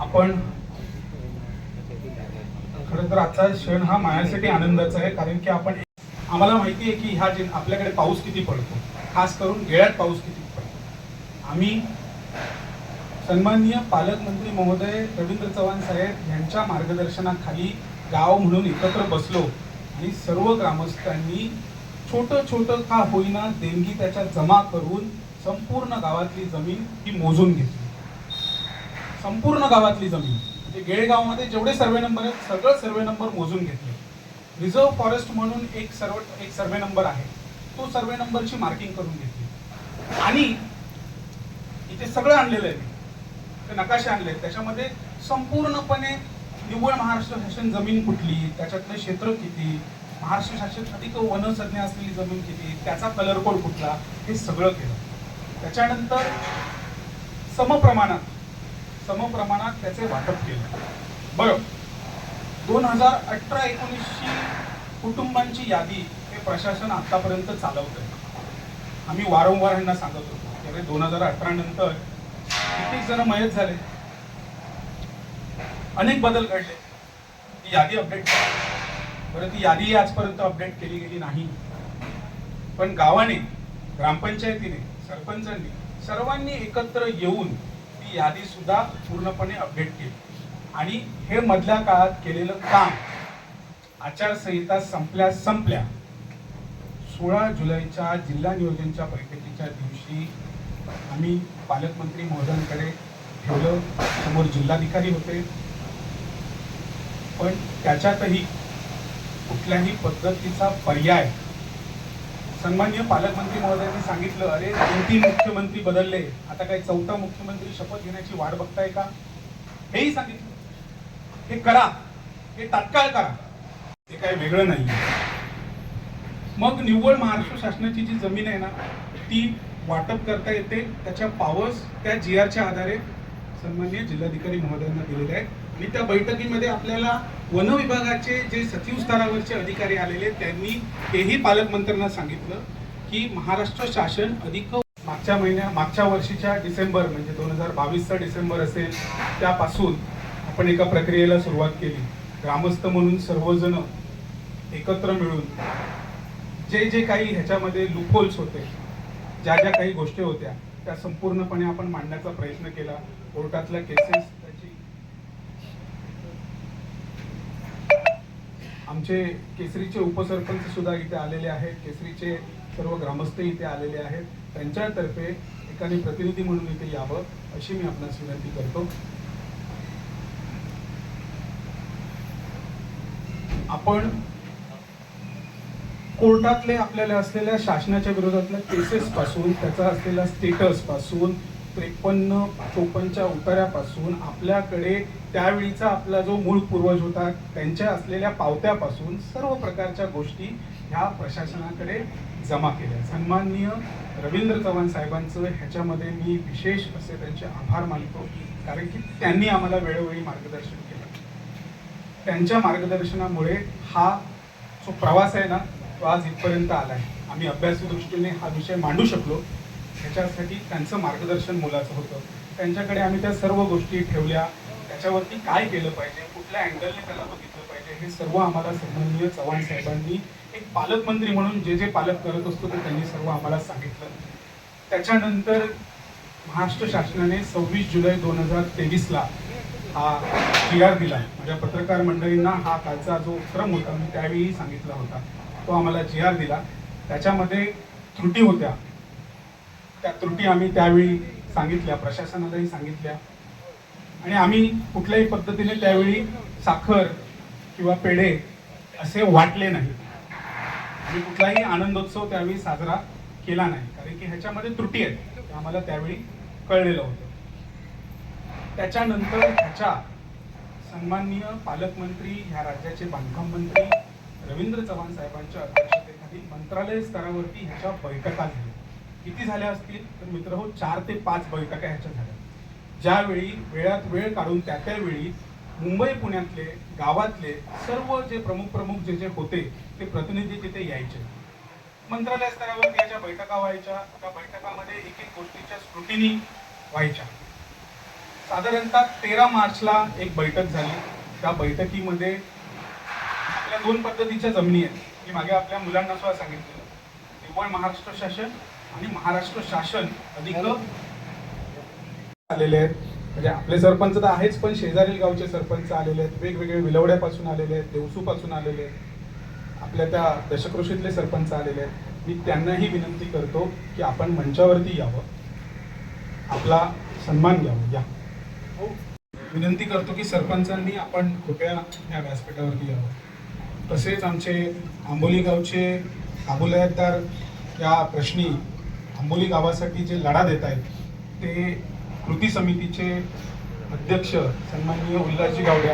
आपण खरं तर आजचा क्षण हा माझ्यासाठी आनंदाचा आहे कारण की आपण आम्हाला माहिती आहे की ह्या जे आपल्याकडे पाऊस किती पडतो. खास करून गेळ्यात पाऊस किती पडतो. आम्ही सन्माननीय पालकमंत्री महोदय रवींद्र चव्हाण साहेब यांच्या मार्गदर्शनाखाली गाव म्हणून एकत्र बसलो आणि सर्व ग्रामस्थांनी छोटं छोटं का होईना देणगी त्याच्या जमा करून संपूर्ण गावातली जमीन ही मोजून घेतली. संपूर्ण गावातली जमीन. म्हणजे गेळगावमध्ये जेवढे सर्वे नंबर आहेत सगळं सर्वे नंबर मोजून घेतले. रिझर्व्ह फॉरेस्ट म्हणून एक सर्व एक सर्वे नंबर आहे. तो सर्वे नंबरची मार्किंग करून घेतली. आणि इथे सगळं आणलेलं आहे ते नकाशे आणले त्याच्यामध्ये संपूर्णपणे निव्वळ महाराष्ट्र शासन जमीन कुठली त्याच्यातलं क्षेत्र किती महाराष्ट्र शासन अधिक वनसंज्ञा असलेली जमीन किती त्याचा कलर कोड कुठला हे सगळं केलं. त्याच्यानंतर समप्रमाणात समप्रमाणात त्याचे वाटप केले. बरं दोन हजार अठरा एकोणीसशी कुटुंबांची यादी हे प्रशासन आतापर्यंत चालवतंय. आम्ही वारंवार यांना सांगत होतो. की अरे दोन हजार अठरा नंतर कित्येक जण मयत झाले. अनेक बदल घडले. ती यादी अपडेट बरं ती यादी आजपर्यंत अपडेट केली गेली नाही. पण गावाने ग्रामपंचायतीने सरपंचांनी सर्वांनी एकत्र येऊन ती यादी सुद्धा पूर्णपणे अपडेट केली. आणि हे मधल्या काळात केलेलं काम आचारसंहिता संपल्या संपल्या सोळा जुलैच्या जिल्हा नियोजनच्या बैठकीच्या दिवशी आम्ही पालकमंत्री महोदयांकडे ठेवलं. समोर जिल्हाधिकारी होते. पण त्याच्यातही कुठल्याही पद्धतीचा पर्याय सन्मान्य पालकमंत्री महोदयांनी सांगितलं अरे दोन तीन मुख्यमंत्री बदलले? आता काही चौथा मुख्यमंत्री शपथ घेण्याची वाट बघताय का? हेही सांगितलं. हे करा. हे तात्काळ करा. हे काही वेगळं नाही मग निव्वळ महाराष्ट्र शासनाची जी जमीन आहे ना ती वाटप करता येते. त्याच्या पावर्स त्या जी आरच्या आधारे सन्मान्य जिल्हाधिकारी महोदयांना दिलेल्या आहेत. आणि त्या बैठकीमध्ये आपल्याला वन विभागाचे जे सचिव स्तरावरचे अधिकारी आलेले त्यांनी तेही पालकमंत्र्यांना सांगितलं की महाराष्ट्र शासन अधिक मागच्या महिन्या मागच्या वर्षीच्या डिसेंबर म्हणजे दोन हजार बावीसचा डिसेंबर असेल त्यापासून आपण एका प्रक्रियेला सुरुवात केली. ग्रामस्थ म्हणून सर्वजण एकत्र मिळून जे जे काही ह्याच्यामध्ये लुपोल्स होते ज्या ज्या काही गोष्टी होत्या त्या संपूर्णपणे आपण मांडण्याचा प्रयत्न केला. कोर्टातल्या केसेस त्याची आमचे केसरीचे उपसरपंच सुद्धा इथे आलेले आहेत. केसरीचे सर्व ग्रामस्थ इथे आलेले आहेत. त्यांच्यातर्फे एखादी प्रतिनिधी म्हणून इथे यावं अशी मी आपणास विनंती करतो. आपण कोर्टातले आपल्याला असलेल्या शासनाच्या विरोधातल्या केसेस पासून त्याचा असलेला स्टेटसपासून त्रेपन्न चोपन्नच्या उतार्यापासून आपल्याकडे त्यावेळीचा आपला जो मूळ पूर्वज होता त्यांच्या असलेल्या पावत्यापासून सर्व प्रकारच्या गोष्टी ह्या प्रशासनाकडे जमा केल्या. सन्माननीय रवींद्र चव्हाण साहेबांचं ह्याच्यामध्ये मी विशेष असे त्यांचे आभार मानतो कारण की त्यांनी आम्हाला वेळोवेळी मार्गदर्शन केलं. त्यांच्या मार्गदर्शनामुळे हा जो प्रवास आहे ना तो आज इथपर्यंत आला आहे आम्ही अभ्यासदृष्टीने हा विषय मांडू शकलो. ह्याच्यासाठी त्यांचं मार्गदर्शन मोलाचं होतं. त्यांच्याकडे आम्ही त्या सर्व गोष्टी ठेवल्या. त्याच्यावरती काय केलं पाहिजे? कुठल्या अँगलने त्याला बघितलं पाहिजे? हे सर्व आम्हाला सन्माननीय चव्हाण साहेबांनी एक पालकमंत्री म्हणून जे जे पालक करत असतो ते त्यांनी सर्व आम्हाला सांगितलं. त्याच्यानंतर महाराष्ट्र शासनाने सव्वीस जुलै दोन हजार तेवीसला हा जी आर दिला. माझ्या पत्रकार मंडळींना हा कालचा जो क्रम होता मी त्यावेळी सांगितला होता. तो आम्हाला जी आर दिला. त्याच्यामध्ये त्रुटी होत्या. त्या त्रुटी आम्ही त्यावेळी सांगितल्या प्रशासनालाही सांगितल्या. आणि आम्ही कुठल्याही पद्धतीने त्यावेळी साखर किंवा पेढे असे वाटले नाही. आणि कुठलाही आनंदोत्सव त्यावेळी साजरा केला नाही कारण की ह्याच्यामध्ये त्रुटी आहेत ते आम्हाला त्यावेळी कळलेलं होतं. त्याच्यानंतर ह्याच्या सन्माननीय पालकमंत्री ह्या राज्याचे बांधकाम मंत्री रवींद्र चव्हाण साहेबांच्या अध्यक्षतेखाली मंत्रालय स्तरावरती ह्याच्या बैठका झाल्या. किती झाल्या असतील? तर मित्र हो चार ते पाच बैठका ह्याच्या झाल्या. ज्यावेळी वेळात वेळ काढून त्या त्यावेळी मुंबई पुण्यातले गावातले सर्व जे प्रमुख प्रमुख जे जे होते ते प्रतिनिधी तिथे यायचे. मंत्रालय स्तरावर याच्या बैठका व्हायच्या. त्या बैठकामध्ये एक एक गोष्टीच्या स्क्रुटिनी व्हायच्या. साधारणतः तेरा मार्चला एक बैठक झाली. त्या बैठकीमध्ये आपल्या दोन पद्धतीच्या जमिनी आहेत. मी मागे आपल्या मुलांना सुद्धा सांगितलेलं. निव्वळ महाराष्ट्र शासन आणि महाराष्ट्र शासन अधिक आलेले आहेत. म्हणजे आपले सरपंच तर आहेच पण शेजारील गावचे सरपंच आलेले आहेत. वेगवेगळे विलवड्यापासून आलेले आहेत देवसूपासून आलेले आहेत. आपल्या त्या दशकृषीतले सरपंच आलेले आहेत. मी त्यांनाही विनंती करतो की आपण मंचावरती यावं. आपला सन्मान घ्यावा या. विनंती करतो की सरपंचांनी आपण कृपया या व्यासपीठावरती यावं. तसेच आमचे आंबोली गावचे आबुलयतदार या प्रश्नी आंबोली गावासाठी जे लढा देत आहेत ते कृती समितीचे अध्यक्ष सन्माननीय उल्हासजी गावडे